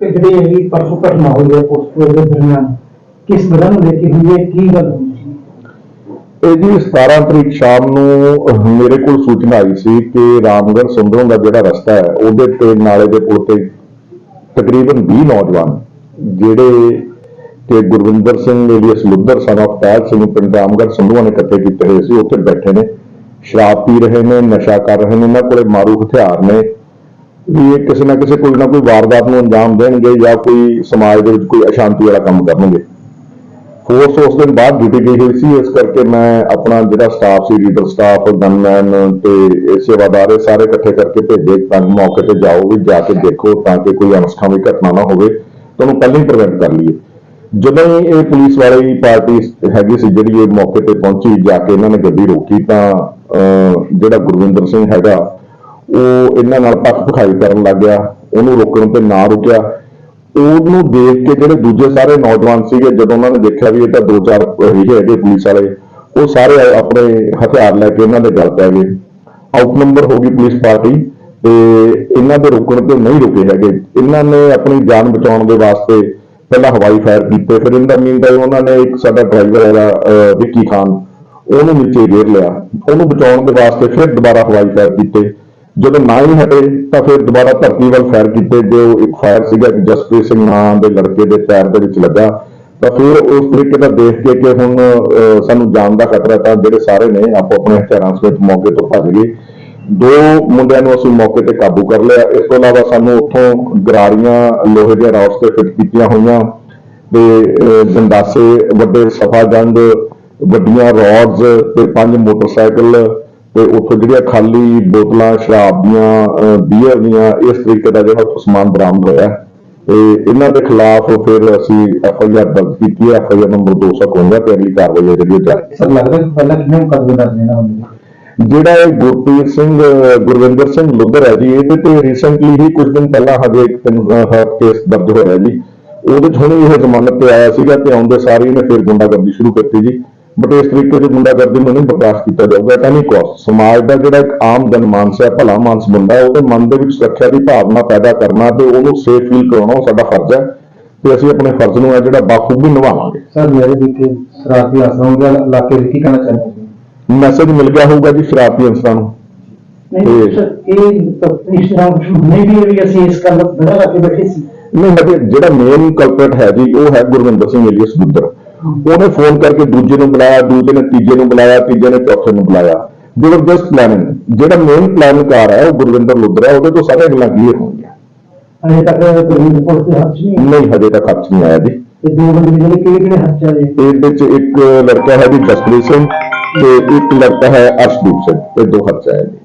ਕਿ ਜਿਹੜੀ ਇਹ ਪਰਸੋਂ ਘਟਨਾ ਹੋਈ ਹੈ ਪੋਸਟਰ ਦੇ ਦਰਮਿਆਨ। ਕਿਸ ਵਜ੍ਹਾ ਨੂੰ ਲੈ ਕੇ ਹੋਈ ਹੈ, ਕੀ ਗੱਲ ਹੋਈ ਸੀ? ਇਹ ਜੀ 17 ਤਰੀਕ ਸ਼ਾਮ ਨੂੰ ਮੇਰੇ ਕੋਲ ਸੂਚਨਾ ਆਈ ਸੀ ਕਿ ਰਾਮਗੜ੍ਹ ਸੁੰਦਰੋਂ ਦਾ ਜਿਹੜਾ ਰਸਤਾ ਹੈ, ਉਹਦੇ ਤੇ ਨਾਲੇ ਦੇ ਪੁਲ ਤੇ ਤਕਰੀਬਨ 20 ਨੌਜਵਾਨ, ਜਿਹੜੇ ਕਿ Gurvinder Singh alias Luddar son of Taj Singh, ਪਿੰਡ ਰਾਮਗੜ੍ਹ ਸੰਧੂਆਂ ਨੇ ਇਕੱਠੇ ਕੀਤੇ ਹੋਏ ਸੀ, ਉੱਥੇ ਬੈਠੇ ਨੇ, ਸ਼ਰਾਬ ਪੀ ਰਹੇ ਨੇ, ਨਸ਼ਾ ਕਰ ਰਹੇ ਨੇ ਉਹਨਾਂ ਕੋਲੇ ਮਾਰੂ ਹਥਿਆਰ ਨੇ ਵੀ ਇਹ ਕਿਸੇ ਨਾ ਕਿਸੇ ਕੋਈ ਨਾ ਕੋਈ ਵਾਰਦਾਤ ਨੂੰ ਅੰਜਾਮ ਦੇਣਗੇ ਜਾਂ ਕੋਈ ਸਮਾਜ ਦੇ ਵਿੱਚ ਕੋਈ ਅਸ਼ਾਂਤੀ ਵਾਲਾ ਕੰਮ ਕਰਨਗੇ। ਫੋਰਸ ਉਸ ਦਿਨ ਬਾਅਦ ਡਿਊਟੀ ਗਈ ਹੋਈ ਸੀ ਇਸ ਕਰਕੇ ਮੈਂ ਆਪਣਾ ਜਿਹੜਾ ਸਟਾਫ ਸੀ ਲੀਡਰ ਸਟਾਫ ਗਨਮੈਨ ਤੇ ਸੇਵਾਦਾਰ ਇਹ ਸਾਰੇ ਇਕੱਠੇ ਕਰਕੇ ਭੇਜੇ ਤਾਂ ਮੌਕੇ ਤੇ ਜਾਓ ਵੀ ਜਾ ਕੇ ਦੇਖੋ ਤਾਂ ਕਿ ਕੋਈ ਅਨਸਖਾਵੀ ਘਟਨਾ ਨਾ ਹੋਵੇ। ਤੁਹਾਨੂੰ ਪਹਿਲਾਂ ਹੀ ਪ੍ਰੀਵੈਂਟ ਕਰ ਲਈਏ। ਜਦੋਂ ਹੀ ਇਹ ਪੁਲਿਸ ਵਾਲੀ ਪਾਰਟੀ ਹੈਗੀ ਸੀ ਜਿਹੜੀ ਇਹ ਮੌਕੇ ਤੇ ਪਹੁੰਚੀ ਜਾ ਕੇ ਇਹਨਾਂ ਨੇ ਗੱਡੀ ਰੋਕੀ ਤਾਂ ਅਹ, ਜਿਹੜਾ ਗੁਰਵਿੰਦਰ ਸਿੰਘ ਹੈਗਾ ਉਹ ਇਹਨਾਂ ਨਾਲ ਪੱਖ ਪਖਾਈ ਕਰਨ ਲੱਗ ਗਿਆ ਉਹਨੂੰ ਰੋਕਣ ਤੇ ਨਾ ਰੁਕਿਆ। ਉਹਨੂੰ ਦੇਖ ਕੇ ਜਿਹੜੇ ਦੂਜੇ ਸਾਰੇ ਨੌਜਵਾਨ ਸੀਗੇ ਜਦੋਂ ਉਹਨਾਂ ਨੇ ਦੇਖਿਆ ਵੀ ਇਹ ਤਾਂ ਦੋ ਚਾਰ ਹੈਗੇ ਹੈਗੇ ਪੁਲਿਸ ਵਾਲੇ ਉਹ ਸਾਰੇ ਆਪਣੇ ਹਥਿਆਰ ਲੈ ਕੇ ਇਹਨਾਂ ਦੇ ਗਲ ਪੈ ਗਏ। ਆਊਟ ਨੰਬਰ ਹੋ ਗਈ ਪੁਲਿਸ ਪਾਰਟੀ ਤੇ ਇਹਨਾਂ ਦੇ ਰੁਕਣ ਤੇ ਨਹੀਂ ਰੁਕੇ ਹੈਗੇ। ਇਹਨਾਂ ਨੇ ਆਪਣੀ ਜਾਨ ਬਚਾਉਣ ਦੇ ਵਾਸਤੇ ਪਹਿਲਾਂ ਹਵਾਈ ਫਾਇਰ ਕੀਤੇ ਫਿਰ ਇਹਨਾਂ ਮੀਨ ਦਾ ਉਹਨਾਂ ਨੇ ਇੱਕ ਸਾਡਾ ਡਰਾਈਵਰ ਹੈਗਾ ਅਹ, ਵਿੱਕੀ ਖਾਨ ਉਹਨੂੰ ਨੀਚੇ ਗੇਰ ਲਿਆ। ਉਹਨੂੰ ਬਚਾਉਣ ਦੇ ਵਾਸਤੇ ਫਿਰ ਦੁਬਾਰਾ ਹਵਾਈ ਫਾਇਰ ਕੀਤੇ। ਜਦੋਂ ਨਾ ਹੀ ਹਟੇ ਤਾਂ ਫਿਰ ਦੁਬਾਰਾ ਧਰਤੀ ਵੱਲ ਫਾਇਰ ਕੀਤੇ ਜੋ ਇੱਕ ਫਾਇਰ ਸੀਗਾ ਕਿ ਜਸਪ੍ਰੀਤ ਸਿੰਘ ਨਾਂ ਦੇ ਲੜਕੇ ਦੇ ਪੈਰ ਦੇ ਵਿੱਚ ਲੱਗਾ ਤਾਂ ਫਿਰ ਉਸ ਤਰੀਕੇ ਦਾ ਦੇਖ ਕੇ ਕਿ ਹੁਣ ਅਹ, ਸਾਨੂੰ ਜਾਨ ਦਾ ਖਤਰਾ ਤਾਂ ਜਿਹੜੇ ਸਾਰੇ ਨੇ ਆਪੋ ਆਪਣੇ ਹਥਿਆਰਾਂ ਸਮੇਤ ਮੌਕੇ ਤੋਂ ਭੱਜ ਗਏ। ਦੋ ਮੁੰਡਿਆਂ ਨੂੰ ਅਸੀਂ ਮੌਕੇ ਤੇ ਕਾਬੂ ਕਰ ਲਿਆ। ਇਸ ਤੋਂ ਇਲਾਵਾ ਸਾਨੂੰ ਉੱਥੋਂ ਗਰਾਰੀਆਂ ਲੋਹੇ ਦੇ ਰੌਸ ਤੇ ਫਿੱਟ ਕੀਤੀਆਂ ਹੋਈਆਂ ਤੇ ਅਹ, ਵੱਡੇ ਸਫਾਗੰਦ ਵੱਡੀਆਂ ਰੋਡਸ ਤੇ ਪੰਜ ਮੋਟਰਸਾਈਕਲ ਤੇ ਉੱਥੋਂ ਜਿਹੜੀਆਂ ਖਾਲੀ ਬੋਤਲਾਂ ਸ਼ਰਾਬ ਦੀਆਂ ਬੀਅਰ ਦੀਆਂ ਇਸ ਤਰੀਕੇ ਦਾ ਜਿਹੜਾ ਸਮਾਨ ਬਰਾਮਦ ਹੋਇਆ। ਤੇ ਇਹਨਾਂ ਦੇ ਖਿਲਾਫ ਫਿਰ ਅਸੀਂ ਐਫ ਆਈ ਆਰ ਦਰਜ ਕੀਤੀ ਹੈ। ਐਫ ਆਈ ਆਰ ਨੰਬਰ 251 ਤੇ ਅਗਲੀ ਕਾਰਵਾਈ ਜਿਹੜੀ ਜਾਰੀ ਸਰ ਲੱਗਦਾ ਕਿ ਪਹਿਲਾਂ ਕਿੰਨੇ ਮੁਕੱਦਮੇ ਦਰਜ ਨੇ ਜਿਹੜਾ ਇਹ ਗੁਰਪ੍ਰੀਤ ਸਿੰਘ ਗੁਰਵਿੰਦਰ ਸਿੰਘ ਲੁੱਧਰ ਹੈ ਜੀ ਇਹਦੇ ਤੇ ਰੀਸੈਂਟਲੀ ਹੀ ਕੁਝ ਦਿਨ ਪਹਿਲਾਂ ਹਜੇ ਇੱਕ ਕੇਸ ਦਰਜ ਹੋਇਆ ਜੀ। ਉਹਦੇ ਹੁਣੇ ਇਹ ਜ਼ਮਾਨਤ ਤੇ ਆਇਆ ਸੀਗਾ ਤੇ ਆਉਂਦੇ ਸਾਰੀ ਇਹਨੇ ਫਿਰ ਗੁੰਡਾਗਰਦੀ ਸ਼ੁਰੂ ਕਰਤੀ ਜੀ। ਬਟ ਇਸ ਤਰੀਕੇ ਦੀ ਗੁੰਡਾਗਰਦੀ ਨੂੰ ਨਹੀਂ ਬਰਦਾਸ਼ਤ ਕੀਤਾ ਜਾਊਗਾ ਤਾਂ ਨਹੀਂ ਕੋਸ ਸਮਾਜ ਦਾ ਜਿਹੜਾ ਇੱਕ ਆਮ ਜਨਮਾਨਸ ਹੈ ਭਲਾ ਮਾਨਸ ਬੰਦਾ ਉਹਦੇ ਮਨ ਦੇ ਵਿੱਚ ਸੁਰੱਖਿਆ ਦੀ ਭਾਵਨਾ ਪੈਦਾ ਕਰਨਾ ਤੇ ਉਹਨੂੰ ਸੇਫ ਫੀਲ ਕਰਾਉਣਾ ਉਹ ਸਾਡਾ ਫਰਜ਼ ਹੈ। ਤੇ ਅਸੀਂ ਆਪਣੇ ਫਰਜ਼ ਨੂੰ ਹੈ ਜਿਹੜਾ ਬਾਖੂਬੀ ਨਿਭਾਵਾਂਗੇ। ਸਰ ਮੇਰੇ ਕਿ ਸਰਾਤੀ ਆਸਰਮ ਦੇ ਇਲਾਕੇ ਵਿੱਚ ਕੀ ਕਹਿਣਾ ਚਾਹੁੰਦੇ ਹੋ ਮੈਸੇਜ ਮਿਲ ਗਿਆ ਹੋਊਗਾ ਜੀ ਸ਼ਰਾਰਤੀ ਅਨਸਰਾਂ ਨੂੰ। ਨਹੀਂ ਇਹ- ਸਰ ਇਹ ਇਸ ਤਰ੍ਹਾਂ ਨਹੀਂ ਵੀ ਵੀ ਅਸੀਂ ਇਸ ਗੱਲ ਬਣਾ ਕੇ ਬੈਠੇ ਸੀ। ਨਹੀਂ ਜਿਹੜਾ ਮੇਨ ਕਲਪਰਟ ਹੈ ਜੀ ਉਹ ਹੈ ਗੁਰਵਿੰਦਰ ਸਿੰਘ ਏਲੀਅਸ ਗੁੱਦਰ ਉਹਨੇ ਫੋਨ ਕਰਕੇ ਦੂਜੇ ਨੂੰ ਬੁਲਾਇਆ ਦੂਜੇ ਨੇ ਤੀਜੇ ਨੂੰ ਬੁਲਾਇਆ ਤੀਜੇ ਨੇ ਚੌਥੇ ਨੂੰ ਬੁਲਾਇਆ। ਜ਼ਬਰਦਸਤ ਪਲਾਨਿੰਗ ਜਿਹੜਾ ਮੇਨ ਪਲਾਨਕਾਰ ਹੈ ਉਹ ਗੁਰਵਿੰਦਰ ਲੁੱਦਰ ਹੈ ਉਹਦੇ ਤੋਂ ਸਾਰੀਆਂ ਗੱਲਾਂ ਕਲੀਅਰ ਹੋਣਗੀਆਂ। ਅਜੇ ਤੱਕ ਪੁਲਿਸ ਦੇ ਹੱਥ ਨਹੀਂ ਹਜੇ ਤੱਕ ਖਰਚ ਨਹੀਂ ਆਇਆ ਜੀ। ਤੇ ਦੋ ਬੰਦੇ ਜਿਹੜੇ ਕਿਹੜੇ ਕਿਹੜੇ ਹੱਥ 'ਚ ਆ ਜੇ? ਇਹਦੇ ਵਿੱਚ ਇੱਕ ਲੜਕਾ ਹੈ ਜੀ ਜਸਪ੍ਰੀਤ ਸਿੰਘ ਤੇ ਇੱਕ ਲੜਕਾ ਹੈ ਅਰਸ਼ਦੀਪ ਸਿੰਘ। ਇਹ ਦੋ ਆਇਆ ਜੀ